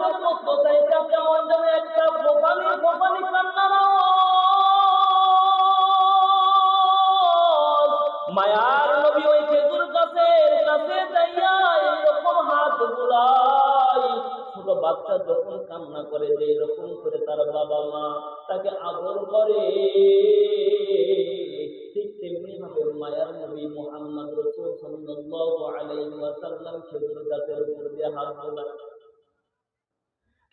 গাছের মধ্য থেকে কেমন যেন একটা ফোপানি কান্নার আওয়াজ। মায়ার নবী ওই খেজুর গাছের কাছে যাইয়া এরকম হাত বুলাই, ছোট বাচ্চা যখন কান্না করে যে এরকম করে তার বাবা মা তাকে আদর করে ঠিক তেমনি ভাবে মায়ার নবী মোহাম্মদ রসুল সাল্লাল্লাহু আলাইহি ওয়াসাল্লাম খেজুর গাছের উপর দিয়ে হাত বোলায়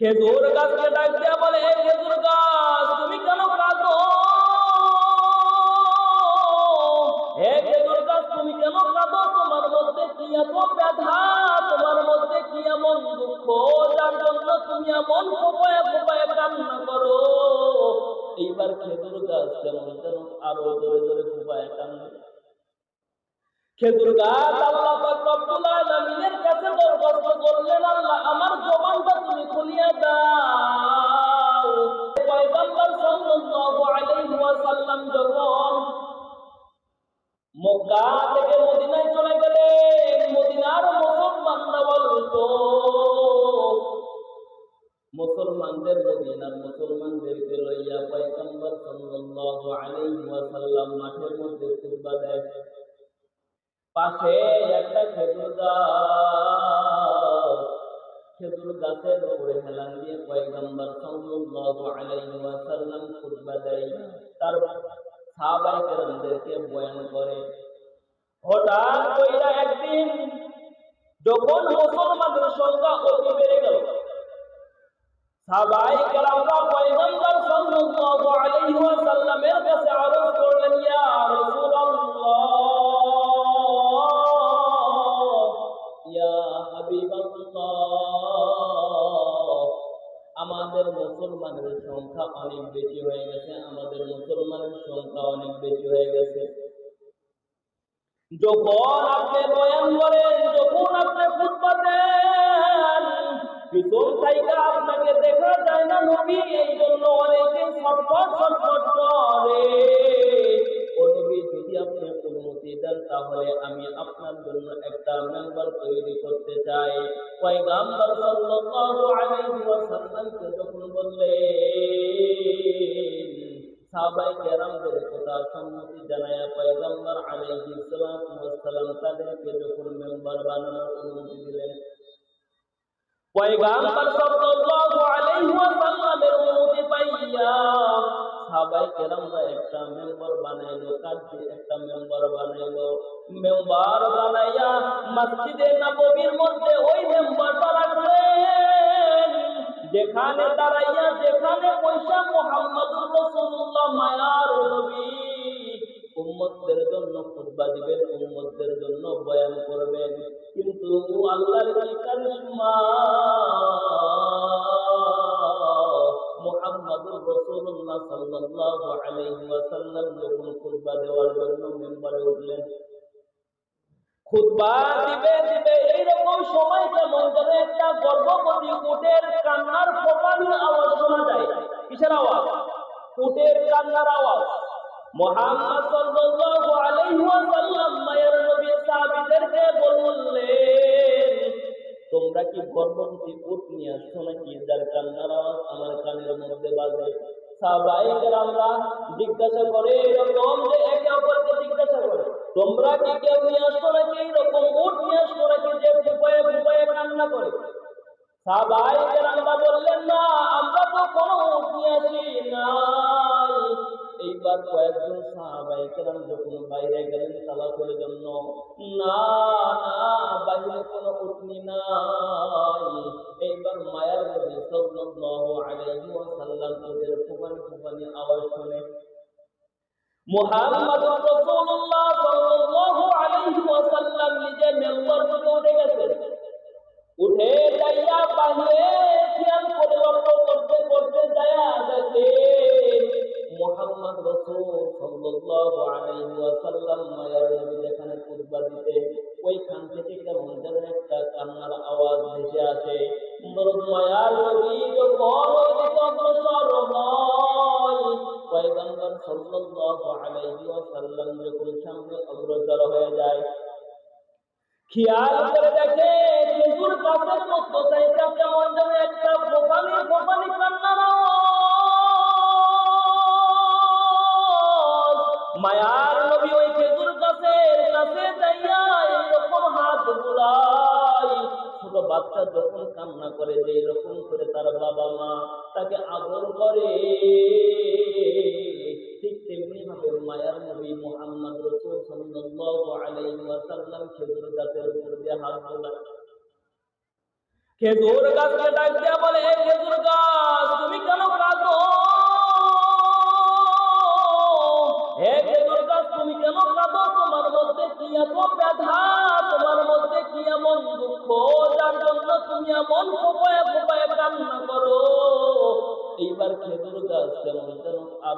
খেজুর গাছকে ডাক দিয়া বলে, "হে খেজুর গাছ, তুমি কেন কাঁদো? হে খেজুর গাছ, তুমি কেন কাঁদো? তোমার মধ্যে কি এত ব্যথা? তোমার মধ্যে কি এমন দুঃখ? যার জন্য তুমি এমন ফোপায় ফোপায় কান্না করো? এইবার খেজুর গাছ কেমন যেন আরও জোরে জোরে ফোপায় কান্না খেজুর গাছ আল্লাহ রব্বুল আলামিনের কাছে দরখাস্ত করলেন, আল্লাহ, আমার মাঠের মধ্যে খুতবা দেয়। পাশে একটা খেজুর খেজুর গাছের উপরে হেলান দিয়ে পয়গম্বর দেয়। তার বয়ান করে। হঠাৎ একদিন যখন মুসলমানদের সংখ্যা অতি বেড়ে গেল আমাদের মুসলমানের সংখ্যা অনেক বেশি হয়ে গেছে, আমাদের মুসলমানের সংখ্যা অনেক বেশি হয়ে গেছে। যখন আপনি বয়ান করেন, যখন আপনি পিছন থেকে আপনাকে দেখা যায় না নবী এই জন্য অনেকে ছটফট ছটফট করে। ও নবী, যদি আপনি অনুমতি দেন, তাহলে আমি আপনার জন্য একটা মেম্বার তৈরি করতে চাই। পয়গাম্বর সাল্লাল্লাহু আলাইহি ওয়াসাল্লামকে যখন বললেন সাহাবাই কেরামদের কথা সম্মতি জানায়া পয়গম্বর আলাইহি ওয়াসসালাম তাদেরকে যখন মেম্বার বানানোর অনুমতি দিলেন পয়গম্বর সাল্লাল্লাহু আলাইহি ওয়াসাল্লামের অনুমতি পাইয়া সাহাবাই কেরামরা একটা মেম্বার বানাইলো কাজে একটা মেম্বার বানাইলো। মেম্বার বানাইয়া মসজিদে নববীর মধ্যে ওই মেম্বারটা রাখলেন। যেখানে দাঁড়াইয়া যেখানে পয়সা মোহাম্মদুর রাসূলুল্লাহ, মায়ার নবী। উম্মতদের জন্য খুতবা দিবেন উম্মতদের জন্য বয়ান করবেন। কিন্তু আল্লাহর কি কারিশমা কান্নার আওয়াজ। তোমরা কি গর্ভবতী নিয়ে আসছো নাকি? যার আমার কানের মধ্যে বাজে। জিজ্ঞাসা করে, এরকম যে একে অপরকে জিজ্ঞাসা করে, তোমরা কি কেউ নিয়ে আসছো নাকি? এরকম উট নিয়ে আসছো নাকি যে ফুপায়ে ফুপায়ে কান্না করে? সাহাবাই আমরা বললেন কয়েকজন সাহাবাই কেরাম যখন বাইরে গেলেন তালাকের জন্য, না বাইরে কোনো উটনি নাই। এইবার মায়ার নবী সাল্লাল্লাহু আলাইহি ওয়াসাল্লাম ওদের ফুপানি আওয়াজ শুনে মুহাম্মদ করতে করতে মোহাম্মদ রসুল সাল্লাল্লাহু আলাইহি ওয়াসাল্লাম মায়ের নবী যেখানে খুতবা দিতে, ওইখান থেকে কেমন যেন একটা কান্নার আওয়াজ ভেসে আসে। মায়ার নবী যখন অগ্রসর হয়, পয়গম্বর সাল্লাল্লাহু আলাইহি ওয়াসাল্লাম যখন সামনে অগ্রসর হয়ে যায়, খেয়াল করে দেখে খেজুর গাছের মধ্য থেকে কেমন যেন একটা যখন তাকে আদর করে। ঠিক তেমনি ভাবে মায়ার নবী মোহাম্মদ রসুল সাল্লাল্লাহু আলাইহি ওয়াসাল্লাম খেজুর গাছের উপর দিয়ে হাত তোলা খেজুর গাছকে ডাক দিয়া বলে "হে খেজুর গাছ, তুমি কেন কাঁদো? হে খেজুর গাছ, তুমি কেন কাঁদো? তোমার মধ্যে কি এত ব্যথা? তোমার মধ্যে কি এমন দুঃখ? যার জন্য তুমি এমন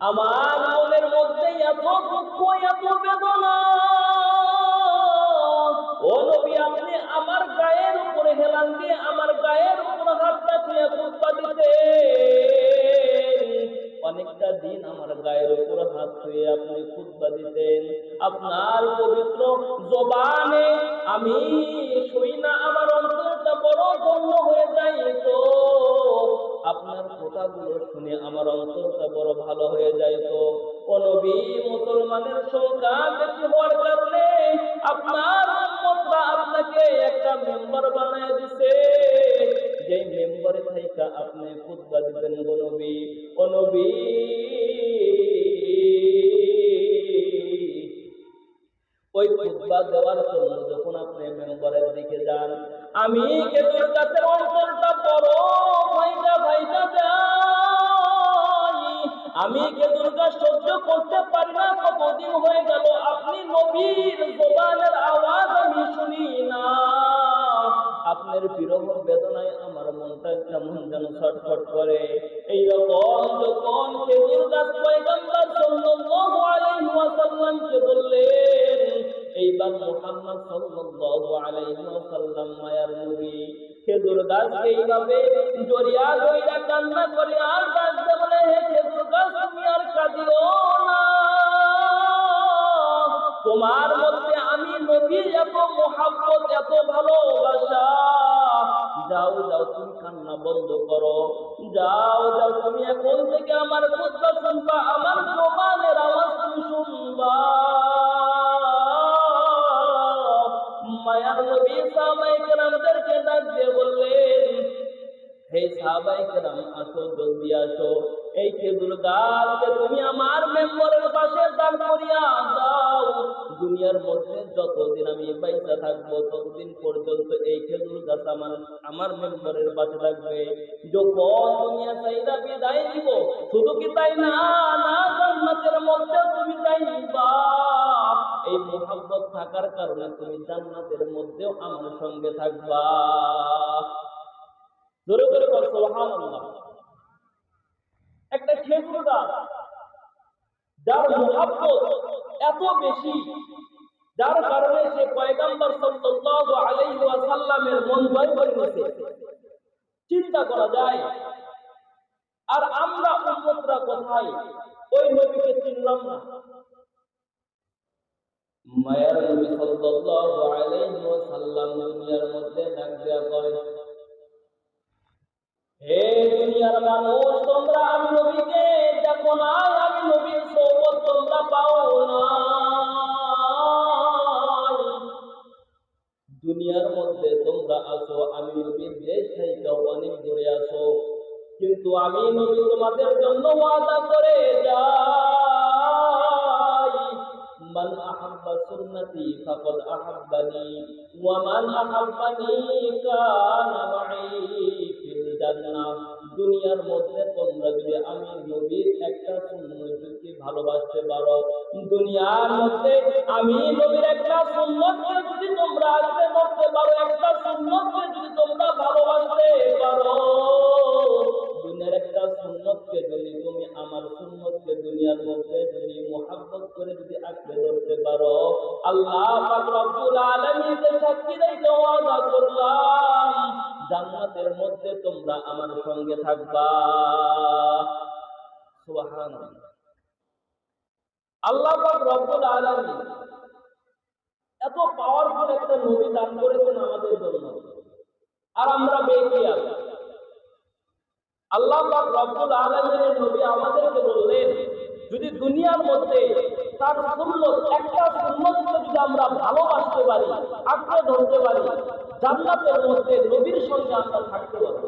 আমার মনের মধ্যে এত দুঃখ, এত বেদনা। ও নবী, আপনি আমার গায়ের উপরে হেলান দিয়ে আমার গায়ের উপর হাতটা ছুঁয়ে খুতবা দিতে অনেকটা দিন আমার গায়ের উপর হাত ছুঁয়ে আপনি খুতবা দিতেন। আপনার পবিত্র জবানে আমি কথাগুলো শুনে আমার অন্তরটা বড় ভালো হয়ে যায় তো। মুসলমানের সংখ্যা বেশি হওয়ার কারণে আপনার আপনাকে একটা মেম্বার বানায় দিছে। থাইকা আপনি দিবেন ওই দেওয়ার জন্য যখন আপনি মেম্বারের দিকে যান, আমি খেজুর গাছের অন্তরটা বড় ভাইটা ভাইটা আমি খেজুর গাছ সহ্য করতে পারি না, কতদিন হয়ে গেল আপনি নবীর জোবানের আওয়াজ আমি শুনি না। আপনার বিরহ বেদনায় আমার মনটা কেমন যেন ছটফট করে। এইরকম যখন খেজুর গাছ পয়গম্বর সাল্লাল্লাহু আলাইহি ওয়াসাল্লামকে বললেন, এইবার মুহাম্মদ সাল্লাল্লাহু আলাইহি ওয়াসাল্লাম মায়ার নবী। খেজুর গাছ এইভাবে জড়িয়া জড়িয়া কান্না করে আর ডাকতে এত ভালোবাসা। যাও যাও, তুমি কান্না বন্ধ করো। যাও যাও, তুমি এখন থেকে আমার কথা শুনবা, আমার আওয়াজ তুমি শুনবা। মায়ার নবী বললেন, হে আসো, জলদি আসো। এই খেজুর গাছকে তুমি আমার মেম্বরের পাশে দান করিয়া দুনিয়ার মধ্যে যতদিন আমি বাইসা থাকব, ততদিন পর্যন্ত এই খেজুর গাছ আমার আমার মেম্বরের পাশে থাকবে। যখন দুনিয়া বিদায় দিব শুধু কি তাই না? না, জান্নাতের মধ্যে তুমি এই মোহাব্বত থাকার কারণে তুমি জান্নাতের মধ্যেও আমার সঙ্গে থাকবা। জোরে সুবহানাল্লাহ। একটা খেজুর গাছ, যার মোহাব্বত এত বেশি যার কারণে সে পয়গাম্বর সাল্লাল্লাহু আলাইহি ওয়াসাল্লামের মন জয় করে চিন্তা করা যায়, আর আমরা উম্মতরা কোথায়? ওই নবীকে চিনলাম না। মায়ার নবী সাল্লাল্লাহু আমি নবীকে দেখো না, আমি নবীর সৌবত তোমরা পাও না। দুনিয়ার মধ্যে তোমরা আছো, আমি নবীর দেশ থেকে অনেক দূরে আছো। কিন্তু আমি নবী তোমাদের জন্য ওয়াদা করে যাই। মান আহাব্বা সুন্নতি ফাকাদ আহাব্বানি, ওয়া মান আহাব্বানি কানা মাই জান্নাত। দুনিয়ার মধ্যে তোমরা যদি আমি নবীর একটা সুন্নতকে ভালোবাসতে পারো, দুনিয়ার মধ্যে আমি নবীর একটা সুন্নতকে যদি তোমরা আসতে করতে পারো, একটা সুন্নতকে যদি তোমরা ভালোবাসতে পারো একটা সুন্নতকে যদি তুমি আমার সুন্নতকে দুনিয়ার মধ্যে যদি করে যদি আঁকড়ে ধরতে পারো, আল্লাহ করলাম জান্নাতের মধ্যে তোমরা আমার সঙ্গে থাকবা। আল্লাহ রব্বুল আলামিন এত পাওয়ারফুল একটা নবী দান করেছেন আমাদের জন্য। আর আমরা বেখিয়াল আল্লাহ রব্বুল আলামিনের নবী আমাদেরকে বললেন যদি দুনিয়ার মধ্যে তার সুন্নত, একটা সুন্নতকে যদি আমরা ভালোবাসতে পারি, আঁকড়ে ধরতে পারি, জান্নাতের মধ্যে নবীর সঙ্গে আমরা থাকতে পারি